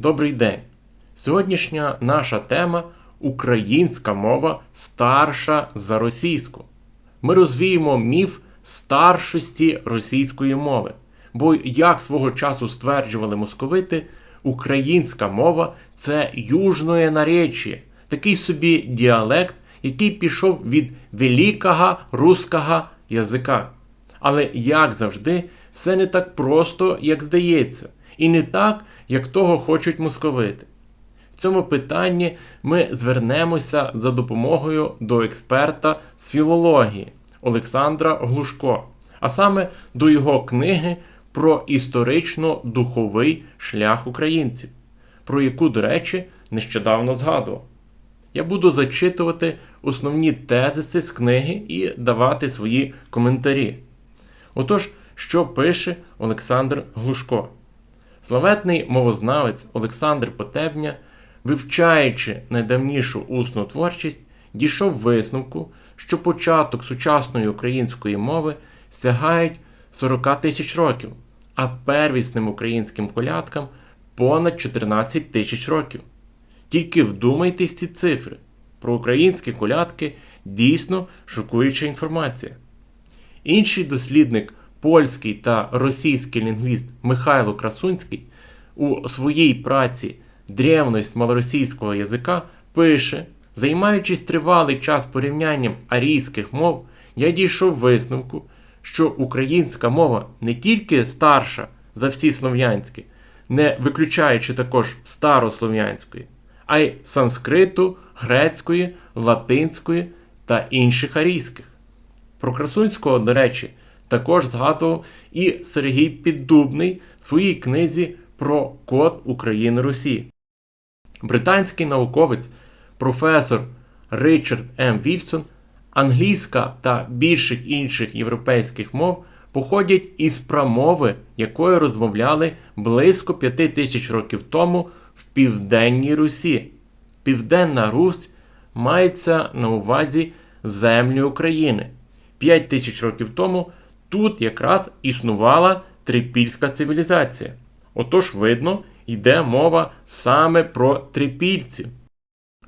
Добрий день! Сьогоднішня наша тема українська мова старша за російську. Ми розвіємо міф старшості російської мови. Бо, як свого часу стверджували московити, українська мова це южне наречі, такий собі діалект, який пішов від великого руського язика. Але, як завжди, все не так просто, як здається, і не так, як того хочуть московити. В цьому питанні ми звернемося за допомогою до експерта з філології Олександра Глушко, а саме до його книги про історично-духовий шлях українців, про яку, до речі, нещодавно згадував. Я буду зачитувати основні тезиси з книги і давати свої коментарі. Отож, що пише Олександр Глушко? Славетний мовознавець Олександр Потебня, вивчаючи найдавнішу усну творчість, дійшов висновку, що початок сучасної української мови сягають 40 тисяч років, а первісним українським колядкам понад 14 тисяч років. Тільки вдумайтесь ці цифри. Про українські колядки дійсно шокуюча інформація. Інший дослідник, польський та російський лінгвіст Михайло Красунський у своїй праці Древність малоросійського язика пише, займаючись тривалий час порівнянням арійських мов, я дійшов висновку, що українська мова не тільки старша за всі слов'янські, не виключаючи також старослов'янської, а й санскриту, грецької, латинської та інших арійських. Про Красунського, до речі, також згадував і Сергій Піддубний в своїй книзі про код України Русі. Британський науковець, професор Ричард М. Вільсон, англійська та більших інших європейських мов походять із прамови, якою розмовляли близько п'яти тисяч років тому в Південній Русі. Південна Русь мається на увазі землі України. П'ять тисяч років тому тут якраз існувала трипільська цивілізація. Отож, видно, йде мова саме про трипільців.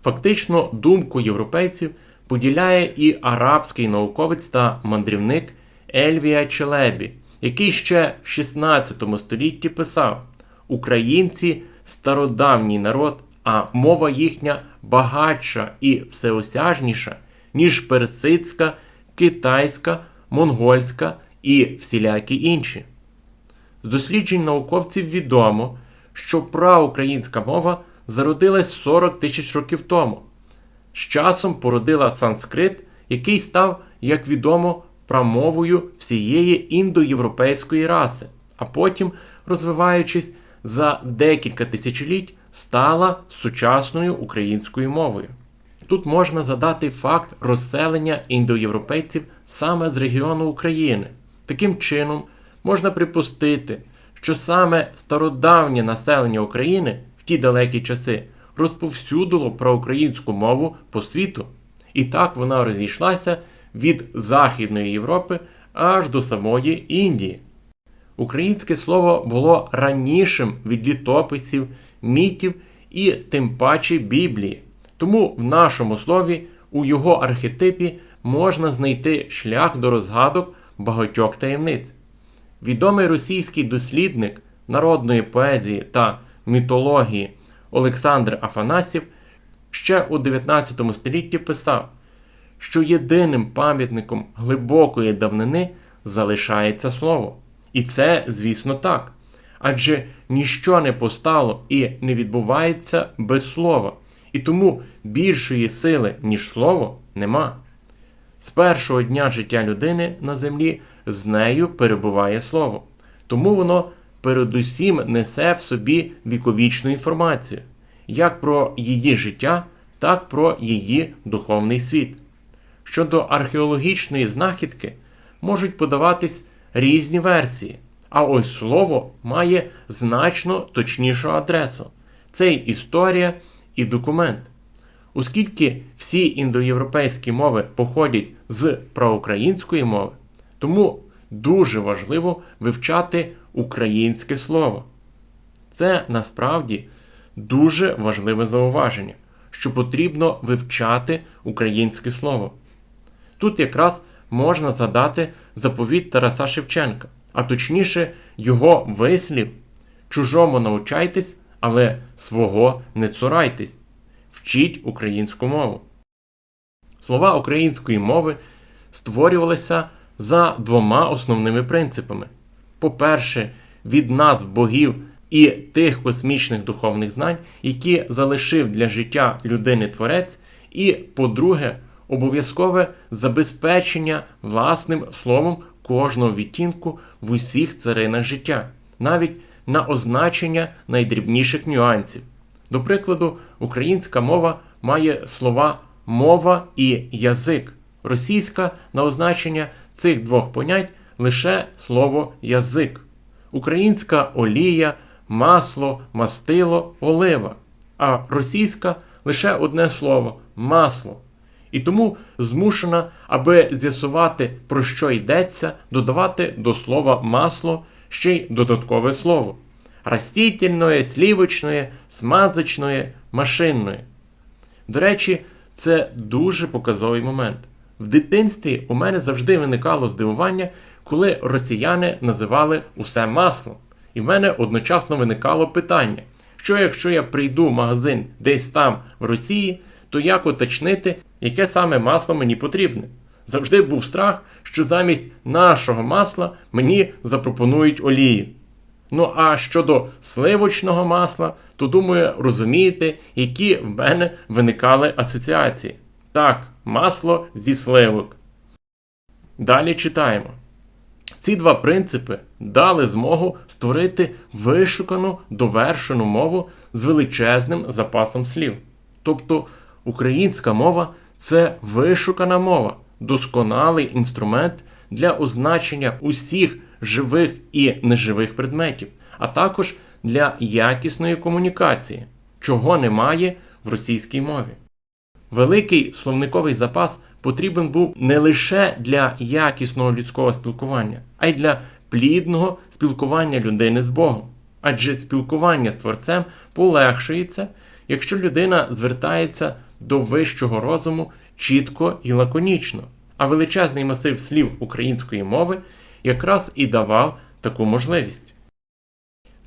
Фактично, думку європейців поділяє і арабський науковець та мандрівник Ельвія Челебі, який ще в 16 столітті писав: Українці стародавній народ, а мова їхня багатша і всеосяжніша, ніж персидська, китайська, монгольська і всілякі інші. З досліджень науковців відомо, що праукраїнська мова зародилась 40 тисяч років тому. З часом породила санскрит, який став, як відомо, прамовою всієї індоєвропейської раси, а потім, розвиваючись за декілька тисячоліть, стала сучасною українською мовою. Тут можна задати факт розселення індоєвропейців саме з регіону України. Таким чином, можна припустити, що саме стародавнє населення України в ті далекі часи розповсюдило про українську мову по світу. І так вона розійшлася від Західної Європи аж до самої Індії. Українське слово було ранішим від літописів, мітів і тим паче Біблії. Тому в нашому слові у його архетипі можна знайти шлях до розгадок багатьох таємниць. Відомий російський дослідник народної поезії та мітології Олександр Афанасів ще у 19 столітті писав, що єдиним пам'ятником глибокої давнини залишається слово. І це, звісно, так. Адже ніщо не постало і не відбувається без слова. І тому більшої сили, ніж слово, нема. З першого дня життя людини на землі з нею перебуває слово. Тому воно передусім несе в собі віковічну інформацію, як про її життя, так про її духовний світ. Щодо археологічної знахідки можуть подаватись різні версії, а ось слово має значно точнішу адресу. Це й історія і документ. Оскільки всі індоєвропейські мови походять з проукраїнської мови, тому дуже важливо вивчати українське слово. Це насправді дуже важливе зауваження, що потрібно вивчати українське слово. Тут якраз можна згадати заповіт Тараса Шевченка, а точніше, його вислів чужому навчайтесь, але свого не цурайтесь. Вчіть українську мову. Слова української мови створювалися за двома основними принципами. По-перше, від назв богів і тих космічних духовних знань, які залишив для життя людини Творець, і, по-друге, обов'язкове забезпечення власним словом кожного відтінку в усіх царинах життя, навіть на означення найдрібніших нюансів. До прикладу, українська мова має слова мова і язик. Російська на означення цих двох понять лише слово язик. Українська олія, масло, мастило, олива. А російська лише одне слово масло. І тому змушена, аби з'ясувати, про що йдеться, додавати до слова масло ще й додаткове слово растительної, слівочної, смазочної, машинної. До речі, це дуже показовий момент. В дитинстві у мене завжди виникало здивування, коли росіяни називали усе маслом. І в мене одночасно виникало питання: що якщо я прийду в магазин десь там в Росії, то як уточнити, яке саме масло мені потрібне? Завжди був страх, що замість нашого масла мені запропонують олії. Ну а щодо сливочного масла, то думаю, розумієте, які в мене виникали асоціації. Так, масло зі сливок. Далі читаємо. Ці два принципи дали змогу створити вишукану довершену мову з величезним запасом слів. Тобто українська мова це вишукана мова, досконалий інструмент для означення усіх живих і неживих предметів, а також для якісної комунікації, чого немає в російській мові. Великий словниковий запас потрібен був не лише для якісного людського спілкування, а й для плідного спілкування людини з Богом. Адже спілкування з Творцем полегшується, якщо людина звертається до вищого розуму чітко і лаконічно, а величезний масив слів української мови якраз і давав таку можливість.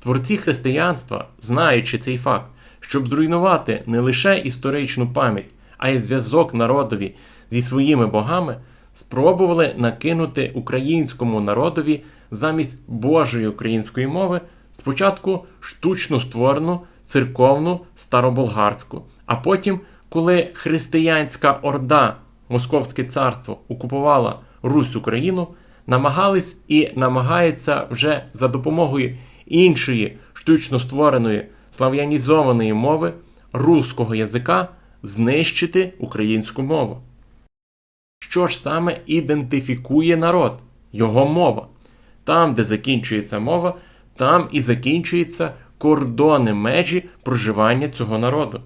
Творці християнства, знаючи цей факт, щоб зруйнувати не лише історичну пам'ять, а й зв'язок народові зі своїми богами, спробували накинути українському народові замість Божої української мови спочатку штучно створену церковну староболгарську, а потім, коли християнська орда, Московське царство окупувала Русь Україну, намагались і намагаються вже за допомогою іншої штучно створеної слав'янізованої мови руського язика знищити українську мову. Що ж саме ідентифікує народ, його мова? Там, де закінчується мова, там і закінчуються кордони межі проживання цього народу.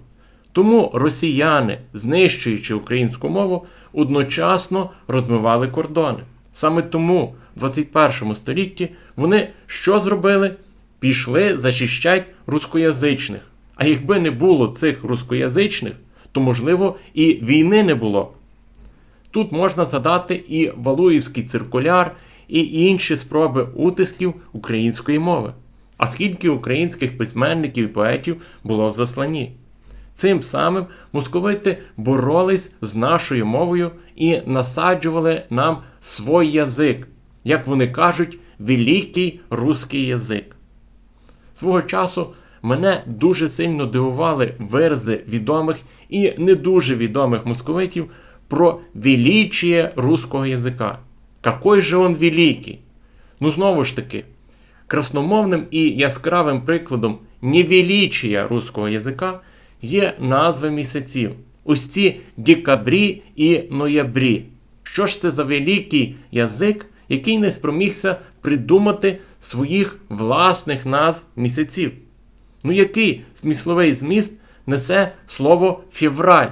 Тому росіяни, знищуючи українську мову, одночасно розмивали кордони. Саме тому в 21 столітті вони що зробили? Пішли захищати рускоязичних. А якби не було цих рускоязичних, то, можливо, і війни не було. Тут можна задати і Валуївський циркуляр, і інші спроби утисків української мови. А скільки українських письменників і поетів було в засланні? Цим самим московити боролись з нашою мовою і насаджували нам свій язик, як вони кажуть, великий русський язик. Свого часу мене дуже сильно дивували вирази відомих і не дуже відомих московитів про величие русского язика. Какой же он великий? Ну, знову ж таки, красномовним і яскравим прикладом невеличія руського язика є назви місяців. Ось ці декабрі і ноябрі. Що ж це за великий язик, який не спромігся придумати своїх власних назв місяців? Ну, який смісловий зміст несе слово февраль?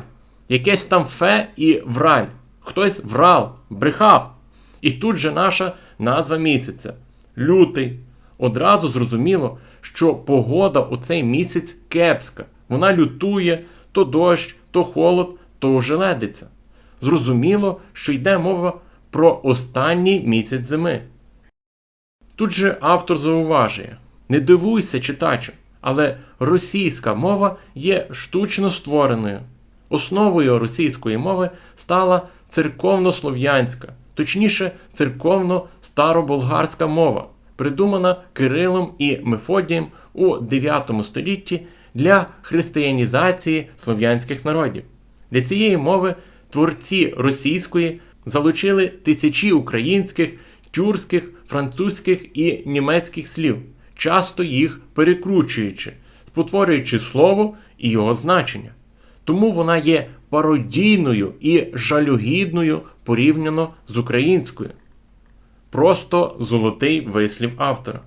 Якесь там фе і враль. Хтось врал, брехав. І тут же наша назва місяця лютий. Одразу зрозуміло, що погода у цей місяць кепська. Вона лютує то дощ, то холод, то ожеледиться. Зрозуміло, що йде мова про останній місяць зими. Тут же автор зауважує: не дивуйся, читачу, але російська мова є штучно створеною. Основою російської мови стала церковнослов'янська, точніше, церковно-староболгарська мова, придумана Кирилом і Мефодієм у 9 столітті для християнізації слов'янських народів. Для цієї мови творці російської залучили тисячі українських, тюркських, французьких і німецьких слів, часто їх перекручуючи, спотворюючи слово і його значення. Тому вона є пародійною і жалюгідною порівняно з українською. Просто золотий вислів автора.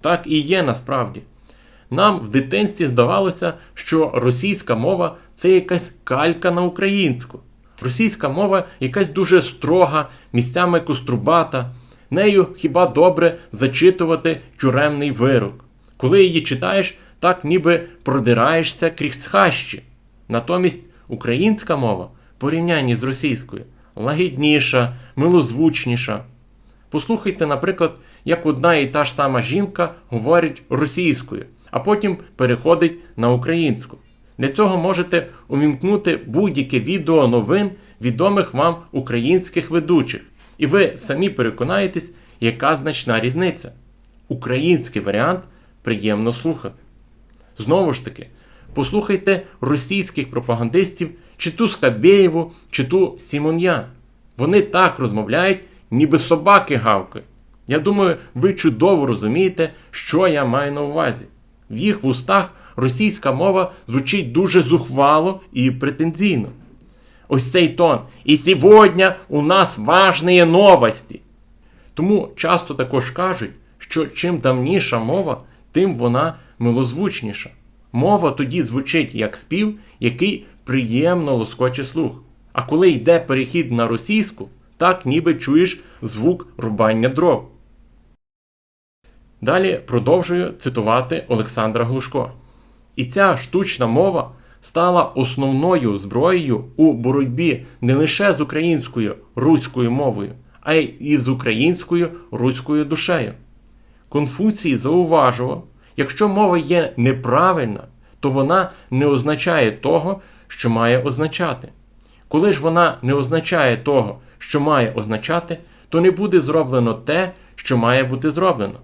Так і є насправді. Нам в дитинстві здавалося, що російська мова це якась калька на українську. Російська мова якась дуже строга, місцями кострубата. Нею хіба добре зачитувати тюремний вирок. Коли її читаєш, так ніби продираєшся крізь хащі. Натомість українська мова порівнянні з російською лагідніша, милозвучніша. Послухайте, наприклад, як одна і та ж сама жінка говорить російською, а потім переходить на українську. Для цього можете увімкнути будь-яке відео новин відомих вам українських ведучих, і ви самі переконаєтесь, яка значна різниця. Український варіант приємно слухати. Знову ж таки, послухайте російських пропагандистів, чи ту Скабєєву, чи ту Сімон'ян. Вони так розмовляють, ніби собаки гавкають. Я думаю, ви чудово розумієте, що я маю на увазі. В їх вустах російська мова звучить дуже зухвало і претензійно. Ось цей тон. І сьогодні у нас важні новості. Тому часто також кажуть, що чим давніша мова, тим вона милозвучніша. Мова тоді звучить як спів, який приємно лоскоче слух. А коли йде перехід на російську, так ніби чуєш звук рубання дров. Далі продовжую цитувати Олександра Глушко. І ця штучна мова стала основною зброєю у боротьбі не лише з українською руською мовою, а й із українською руською душею. Конфуцій зауважував, якщо мова є неправильна, то вона не означає того, що має означати. Коли ж вона не означає того, що має означати, то не буде зроблено те, що має бути зроблено.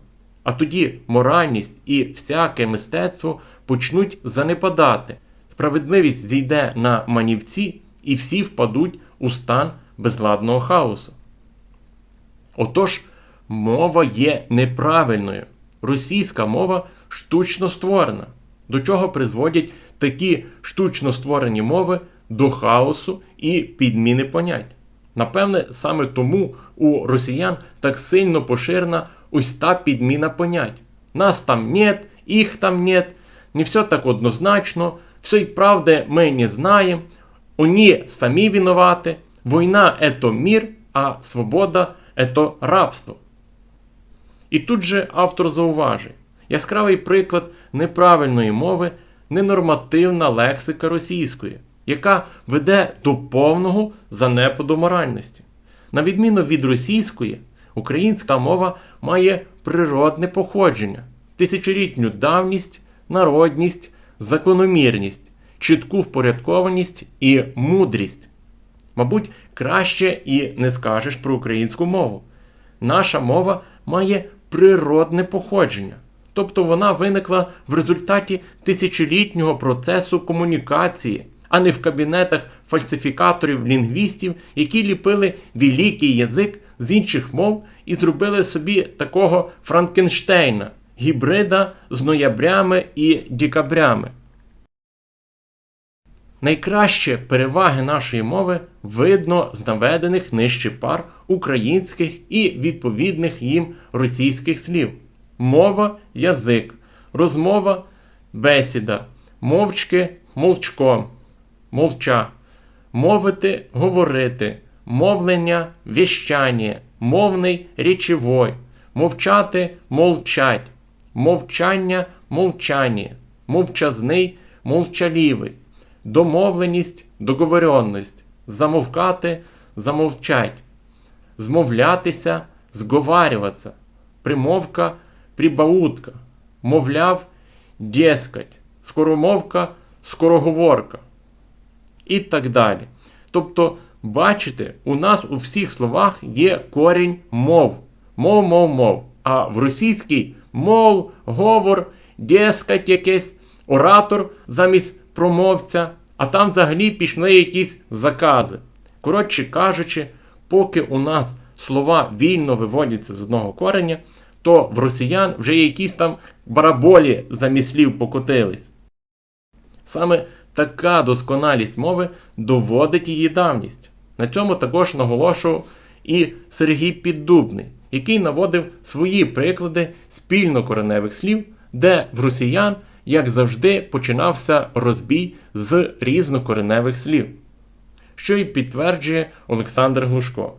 А тоді моральність і всяке мистецтво почнуть занепадати, справедливість зійде на манівці, і всі впадуть у стан безладного хаосу. Отож, мова є неправильною. Російська мова штучно створена, до чого призводять такі штучно створені мови до хаосу і підміни понять. Напевне, саме тому у росіян так сильно поширена ось та підміна понять. Нас там нет, їх там нет, не все так однозначно, всей правди ми не знаємо, вони самі винувати, війна это мир, а свобода это рабство. І тут же автор зауважує, яскравий приклад неправильної мови ненормативна лексика російської, яка веде до повного занепаду моральності. На відміну від російської, українська мова має природне походження, тисячолітню давність, народність, закономірність, чітку впорядкованість і мудрість. Мабуть, краще і не скажеш про українську мову. Наша мова має природне походження, тобто вона виникла в результаті тисячолітнього процесу комунікації, а не в кабінетах фальсифікаторів-лінгвістів, які ліпили великий язик з інших мов і зробили собі такого Франкенштейна, гібрида з ноябрями і декабрями. Найкраще переваги нашої мови видно з наведених нижче пар українських і відповідних їм російських слів. Мова язик, розмова бесіда, мовчки молчком, мовча, мовити говорити, мовлення віщання, мовний речовой, мовчати мовчать, мовчання мовчання, мовчазний молчалівий, домовленість, договоренність, замовкати, замовчать, змовлятися, зговарюватися, примовка, прибаутка, мовляв, дескать, скоромовка, скороговорка. І так далі. Тобто, бачите, у нас у всіх словах є корінь мов. Мов, мов, мов. А в російській мов, говор, дескать якесь, оратор замість промовця, а там взагалі пішли якісь закази. Коротше кажучи, поки у нас слова вільно виводяться з одного кореня, то в росіян вже якісь там бараболі замість слів покотились. Саме така досконалість мови доводить її давність. На цьому також наголошував і Сергій Піддубний, який наводив свої приклади спільнокореневих слів, де в росіян, як завжди, починався розбій з різнокореневих слів, що й підтверджує Олександр Глушко.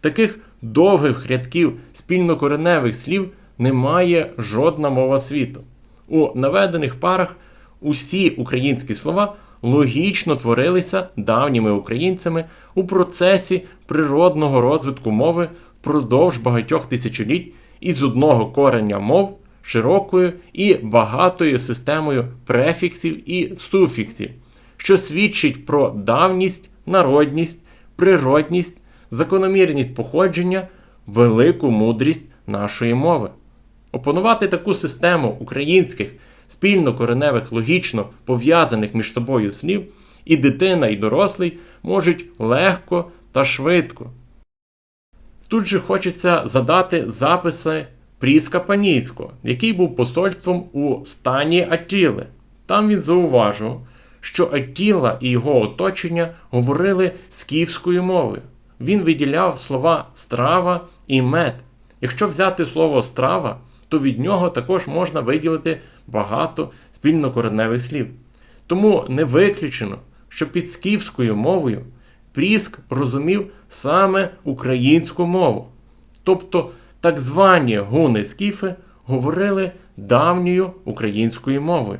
Таких довгих рядків спільнокореневих слів немає жодна мова світу. У наведених парах усі українські слова логічно творилися давніми українцями у процесі природного розвитку мови впродовж багатьох тисячоліть із одного кореня мов широкою і багатою системою префіксів і суфіксів, що свідчить про давність, народність, природність, закономірність походження, велику мудрість нашої мови. Опанувати таку систему українських спільнокореневих логічно пов'язаних між собою слів і дитина, і дорослий можуть легко та швидко. Тут же хочеться задати записи Пріска Панійського, який був посольством у стані Аттіли. Там він зауважив, що Аттіла і його оточення говорили скіфською мовою. Він виділяв слова страва і мед. Якщо взяти слово страва, то від нього також можна виділити багато спільнокореневих слів. Тому не виключено, що під скіфською мовою Пріск розумів саме українську мову. Тобто так звані гуни скіфи говорили давньою українською мовою.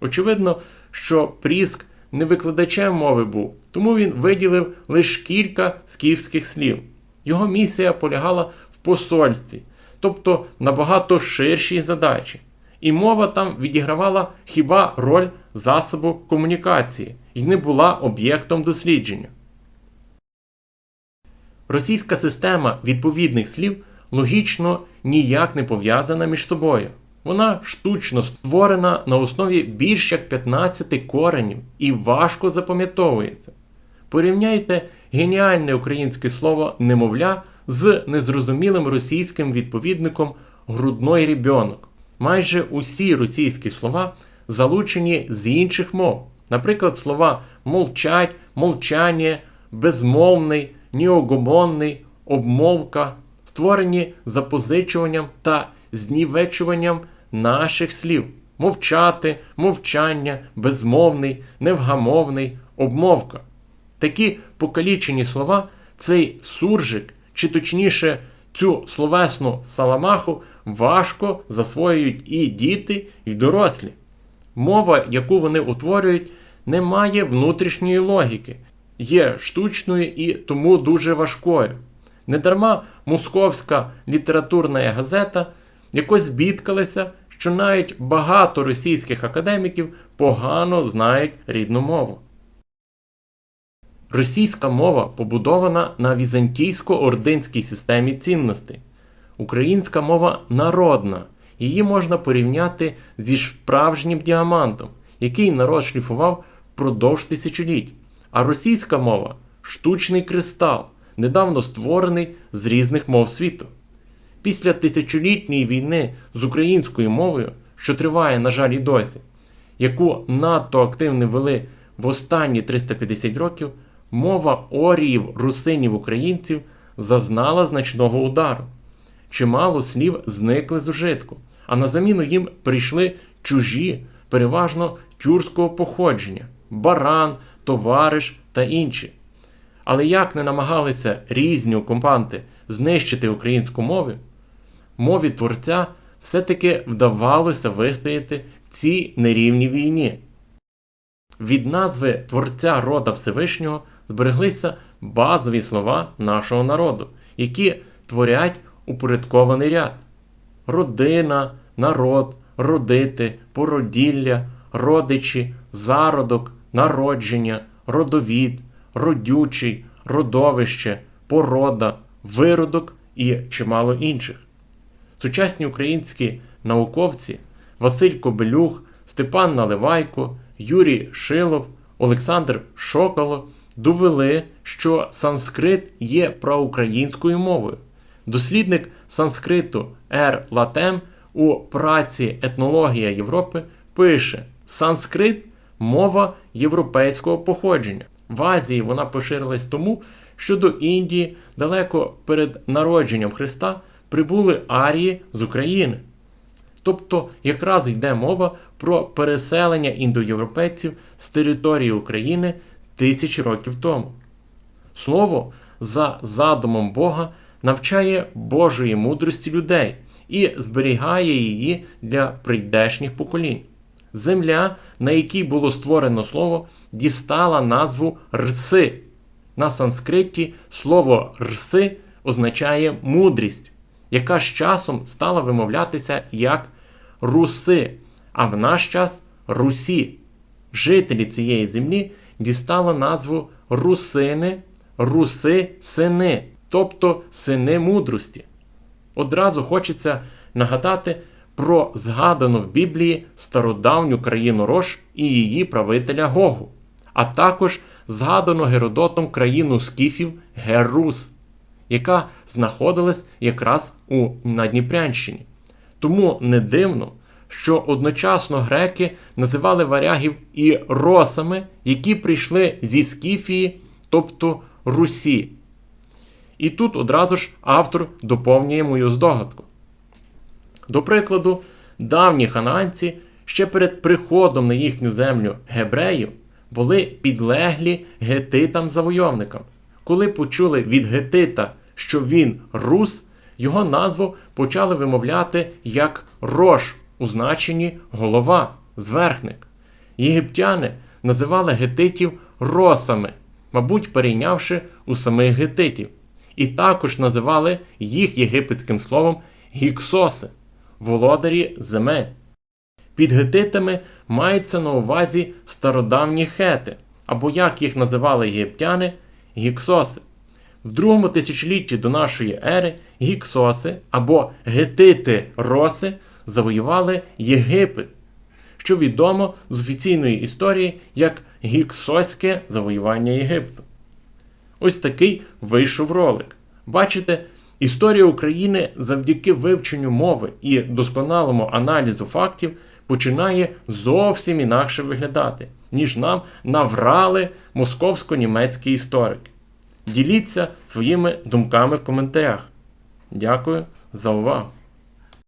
Очевидно, що Пріск не викладачем мови був, тому він виділив лише кілька скіфських слів. Його місія полягала в посольстві, тобто набагато ширшій задачі. І мова там відігравала хіба роль засобу комунікації і не була об'єктом дослідження. Російська система відповідних слів логічно ніяк не пов'язана між собою. Вона штучно створена на основі більш як 15 коренів і важко запам'ятовується. Порівняйте геніальне українське слово немовля з незрозумілим російським відповідником грудной рібьонок. Майже усі російські слова залучені з інших мов. Наприклад, слова молчать, молчання, безмовний, неогомонний, обмовка, створені запозичуванням та знівечуванням наших слів. Мовчати, мовчання, безмовний, невгамовний, обмовка. Такі покалічені слова, цей суржик, чи точніше цю словесну саламаху важко засвоюють і діти, і дорослі. Мова, яку вони утворюють, не має внутрішньої логіки, є штучною і тому дуже важкою. Недарма московська літературна газета якось бідкалася, що навіть багато російських академіків погано знають рідну мову. Російська мова побудована на візантійсько-ординській системі цінностей. Українська мова народна, її можна порівняти зі справжнім діамантом, який народ шліфував впродовж тисячоліть. А російська мова штучний кристал, недавно створений з різних мов світу. Після тисячолітньої війни з українською мовою, що триває, на жаль, і досі, яку надто активно вели в останні 350 років, мова оріїв, русинів, українців зазнала значного удару. Чимало слів зникли з ужитку, а на заміну їм прийшли чужі, переважно тюркського походження баран, товариш та інші. Але як не намагалися різні окупанти знищити українську мову, мові творця все-таки вдавалося вистояти в цій нерівній війні. Від назви Творця рода Всевишнього збереглися базові слова нашого народу, які творять упорядкований ряд: родина, народ, родити, породілля, родичі, зародок, народження, родовід, родючий, родовище, порода, виродок і чимало інших. Сучасні українські науковці Василь Кобелюх, Степан Наливайко, Юрій Шилов, Олександр Шоколо довели, що санскрит є проукраїнською мовою. Дослідник санскриту Р. Латем у праці Етнологія Європи пише: санскрит мова європейського походження. В Азії вона поширилась тому, що до Індії далеко перед народженням Христа прибули арії з України. Тобто якраз йде мова про переселення індоєвропейців з території України тисячі років тому. Слово за задумом Бога навчає Божої мудрості людей і зберігає її для прийдешніх поколінь. Земля, на якій було створено слово, дістала назву рси. На санскриті слово рси означає мудрість, яка з часом стала вимовлятися як руси, а в наш час Русі. Жителі цієї землі дістали назву русини, руси, сини, тобто сини мудрості. Одразу хочеться нагадати про згадану в Біблії стародавню країну Рош і її правителя Гогу, а також згадану Геродотом країну скіфів Герус, яка знаходилась якраз у Надніпрянщині. Тому не дивно, що одночасно греки називали варягів і росами, які прийшли зі Скіфії, тобто Русі. І тут одразу ж автор доповнює мою здогадку. До прикладу, давні хананці ще перед приходом на їхню землю гебреїв були підлеглі гетитам-завойовникам. Коли почули від гетита, що він рус, його назву почали вимовляти як рош у значенні голова, зверхник. Єгиптяни називали гетитів росами, мабуть, перейнявши у самих гетитів, і також називали їх єгипетським словом гіксоси, володарі земель. Під гетитами мається на увазі стародавні хети, або як їх називали єгиптяни гіксоси. В другому тисячолітті до нашої ери гіксоси або гетити роси завоювали Єгипет, що відомо з офіційної історії як гіксоське завоювання Єгипту. Ось такий вийшов ролик. Бачите, історія України завдяки вивченню мови і досконалому аналізу фактів починає зовсім інакше виглядати, ніж нам наврали московсько-німецькі історики. Діліться своїми думками в коментарях. Дякую за увагу!